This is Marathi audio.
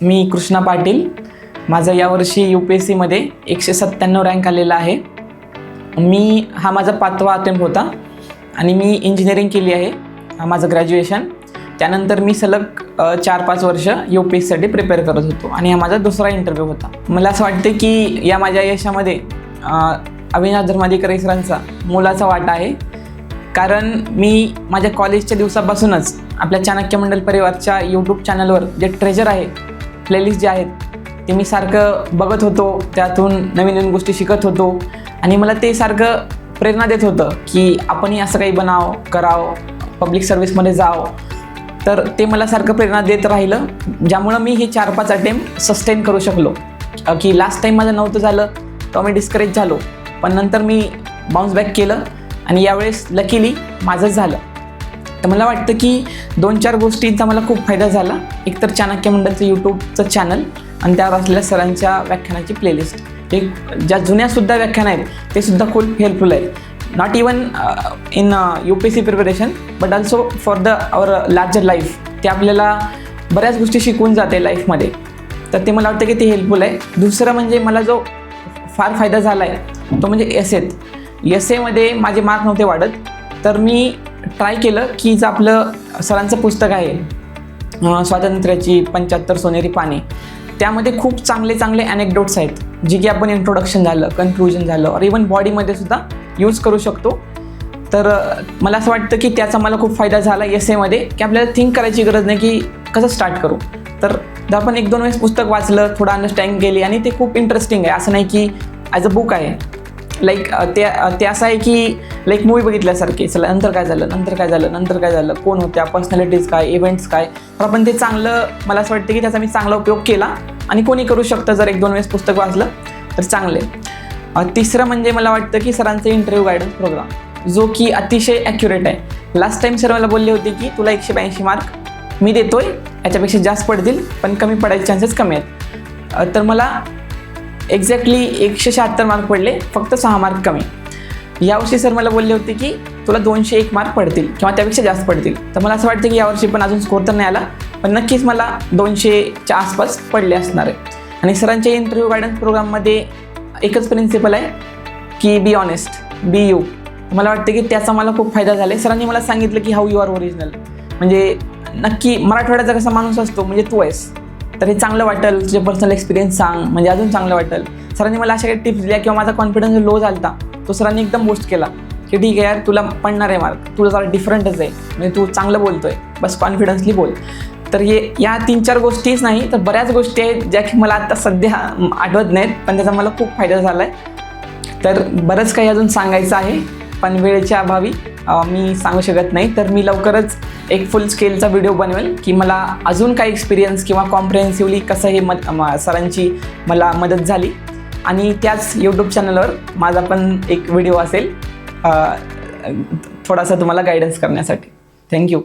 मी कृष्णा पाटील. माझं यावर्षी यू पी एस सीमध्ये एकशे सत्त्याण्णव रँक आलेला आहे. मी हा माझा पाचवा अटेम्प होता आणि मी इंजिनिअरिंग केली आहे. हा माझं ग्रॅज्युएशन त्यानंतर मी सलग चार पाच वर्ष यू पी एससाठी प्रिपेअर करत होतो आणि हा माझा दुसरा इंटरव्ह्यू होता. मला असं वाटतं की या माझ्या यशामध्ये अविनाश धर्माधिकारी सरांचा मोलाचा वाटा आहे. कारण मी माझ्या कॉलेजच्या दिवसापासूनच आपल्या चाणक्य मंडल परिवारच्या यूट्यूब चॅनलवर जे ट्रेजर आहे प्लेलिस्ट जे आहेत ते मी सारखं बघत होतो त्यातून नवीन नवीन गोष्टी शिकत होतो. आणि मला ते सारखं प्रेरणा देत होतं की आपणही असं काही बनाव करावं पब्लिक सर्व्हिसमध्ये जावं. तर ते मला सारखं प्रेरणा देत राहिलं ज्यामुळं मी हे चार पाच अटेम्प्ट सस्टेन करू शकलो. की लास्ट टाईम माझं नव्हतं झालं तो मी डिस्करेज झालो. पण नंतर मी बाउन्स बॅक केलं आणि यावेळेस लकीली माझंच झालं. तर मला वाटतं की दोन चार गोष्टींचा मला खूप फायदा झाला. एक तर चाणक्य मंडळचं यूट्यूबचं चॅनल आणि त्यावर असलेल्या सरांच्या व्याख्यानाची प्लेलिस्ट एक ज्या जुन्यासुद्धा व्याख्यान आहेत ते सुद्धा खूप हेल्पफुल आहेत. Not even in U P C preparation but also for the our larger life ते आपल्याला बऱ्याच गोष्टी शिकवून जाते लाईफमध्ये तर ते मला वाटतं की ते हेल्पफुल आहे. दुसरं म्हणजे मला जो फार फायदा झाला आहे तो म्हणजे एस एत एस एमध्ये माझे मार्क नव्हते वाढत. तर मी ट्राय केलं की जे आपलं सरांचं पुस्तक आहे स्वातंत्र्याची पंच्याहत्तर सोनेरी पाने त्यामध्ये खूप चांगले चांगले अनेक्डोट्स आहेत जे की आपण इंट्रोडक्शन झालं कन्क्लुजन झालं और इवन बॉडीमध्ये सुद्धा यूज करू शकतो. तर मला असं वाटतं की त्याचा मला खूप फायदा झाला एस एमध्ये की आपल्याला थिंक करायची गरज नाही की कसं स्टार्ट करू. तर जर आपण एक दोन वेळेस पुस्तक वाचलं थोडं अंडरस्टँड केली आणि ते खूप इंटरेस्टिंग आहे. असं नाही की ॲज अ बुक आहे. लाईक ते ते असं आहे की लाईक मूवी बघितल्यासारखे चला नंतर काय झालं नंतर काय झालं नंतर काय झालं कोण होत्या पर्सनॅलिटीज काय इव्हेंट्स काय. तर आपण ते चांगलं मला असं वाटतं की त्याचा मी चांगला उपयोग केला आणि कोणी करू शकतं जर एक दोन वेळेस पुस्तक वाचलं तर चांगले तिसरं म्हणजे मला वाटतं की सरांचं इंटरव्ह्यू गायडन्स प्रोग्राम जो की अतिशय ॲक्युरेट आहे. लास्ट टाइम सर मला बोलले होते की तुला एकशे ब्याऐंशी मार्क मी देतोय याच्यापेक्षा जास्त पडतील पण कमी पडायचे चान्सेस कमी आहेत. तर मला एक्झॅक्टली एकशे शहात्तर मार्क पडले फक्त सहा मार्क कमी. यावर्षी सर मला बोलले होते की तुला दोनशे एक मार्क पडतील किंवा त्यापेक्षा जास्त पडतील. तर मला असं वाटतं की यावर्षी पण अजून स्कोर तर नाही आला पण नक्कीच मला दोनशेच्या आसपास पडले असणार आहे. आणि सरांच्या इंटरव्ह्यू गायडन्स प्रोग्राममध्ये एकच प्रिन्सिपल आहे की बी ऑनेस्ट बी यू मला वाटतं की त्याचा मला खूप फायदा झाला आहे सरांनी मला सांगितलं की हाऊ यू आर ओरिजिनल म्हणजे नक्की मराठवाड्याचा कसा माणूस असतो म्हणजे तू आहेस. तर हे चांगलं वाटेल तुझे पर्सनल एक्सपिरियन्स सांग म्हणजे अजून चांगलं वाटेल. सरांनी मला अशा काही टिप्स दिल्या किंवा माझा कॉन्फिडन्स लो झाला तो सरांनी एकदम बूस्ट केला. की ठीक आहे यार तुला पडणार आहे मार्क तुला जरा डिफरंटच आहे. म्हणजे तू चांगलं बोलतोय. बस कॉन्फिडन्सली बोल. तर हे या तीन चार गोष्टीच नाही तर बऱ्याच गोष्टी आहेत ज्या की मला आता सध्या आठवत नाहीत पण त्याचा मला खूप फायदा झाला आहे तर बरंच काही अजून सांगायचं आहे. पण वेळेच्या अभावी मी सांगू शकत नाही. तर मी लवकरच एक फुल स्केलचा व्हिडिओ बनवेल की मला अजून काही एक्सपिरियन्स किंवा कॉम्प्रिहेन्सिव्हली कसं हे मद सरांची मला मदत झाली. आणि त्याच यूट्यूब चॅनलवर माझा पण एक व्हिडिओ असेल थोडासा तुम्हाला गायडन्स करण्यासाठी. थँक्यू